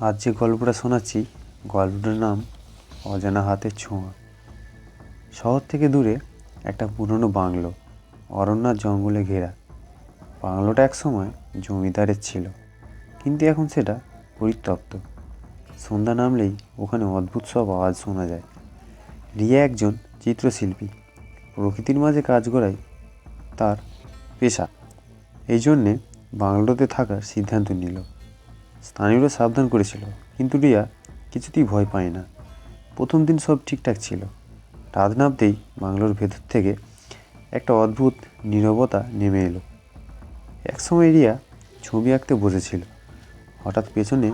আজ যে গল্পটা শোনাচ্ছি, গল্পটার নাম অজানা হাতের ছোঁয়া। শহর থেকে দূরে একটা পুরনো বাংলো, অরণ্য জঙ্গলে ঘেরা। বাংলোটা একসময় জমিদারের ছিল, কিন্তু এখন সেটা পরিত্যক্ত। সন্ধ্যা নামলেই ওখানে অদ্ভুত সব আওয়াজ শোনা যায়। রিয়া একজন চিত্রশিল্পী, প্রকৃতির মাঝে কাজ করাই তার পেশা। এই জন্যে বাংলোতে থাকার সিদ্ধান্ত নিল। স্থানীয়রা সাবধান করেছিল, কিন্তু রিয়া কিছুতেই ভয় পায় না। প্রথম দিন সব ঠিকঠাক ছিল। রাত নামতেই বাংলোর ভেতর থেকে একটা অদ্ভুত নীরবতা নেমে এলো। একসময় রিয়া ছবি আঁকতে বসেছিল। হঠাৎ পেছনে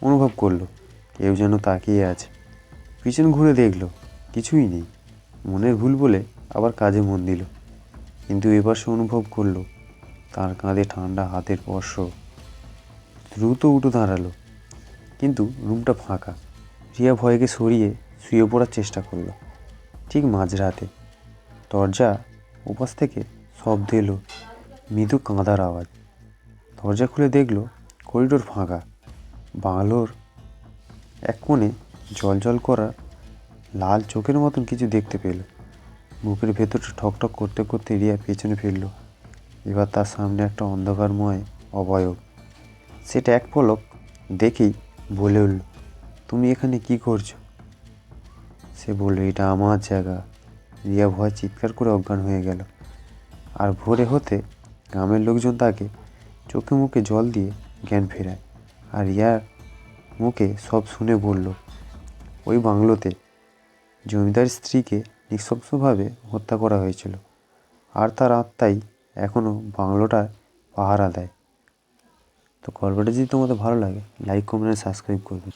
অনুভব করল, কেউ যেন তাকিয়ে আছে। পিছন ঘুরে দেখল, কিছুই নেই। মনের ভুল বলে আবার কাজে মন দিল। কিন্তু এবার সে অনুভব করল, তার কাঁধে ঠান্ডা হাতের স্পর্শ। দ্রুত উঠে দাঁড়াল। কিন্তু রুমটা ফাঁকা। রিয়া ভয়কে সরিয়ে শুয়ে পড়ার চেষ্টা করল, ঠিক মাঝরাতে। দরজা উপাস থেকে শব্দ এলো, মৃদু কাঁদার আওয়াজ। দরজা খুলে দেখল করিডোর ফাঁকা। বাংলোর এক কোণে জল জল করা লাল চোখের মতন কিছু দেখতে পেল। বুকের ভেতরটা ঠকঠক করতে করতে রিয়া পেছনে ফিরল। এবার তার সামনে একটা অন্ধকারময় অবয়ব। সেটা এক পলক দেখেই বলে উঠল, তুমি এখানে কি করছ? সে বলল, এটা আমার জায়গা। রিয়া ভয় চিৎকার করে অজ্ঞান হয়ে গেল। আর ভোরে হতে গ্রামের লোকজন তাকে চোখে মুখে জল দিয়ে জ্ঞান ফেরায়। আর রিয়ার মুখে সব শুনে বলল, ওই বাংলোতে জমিদার স্ত্রীকে নৃশংসভাবে হত্যা করা হয়েছিল। আর তার আত্মাই এখনও বাংলোটার পাহারা দেয়। তো গল্পটা যদি তোমাদের ভালো লাগে লাইক কমেন্ট সাবস্ক্রাইব করবে।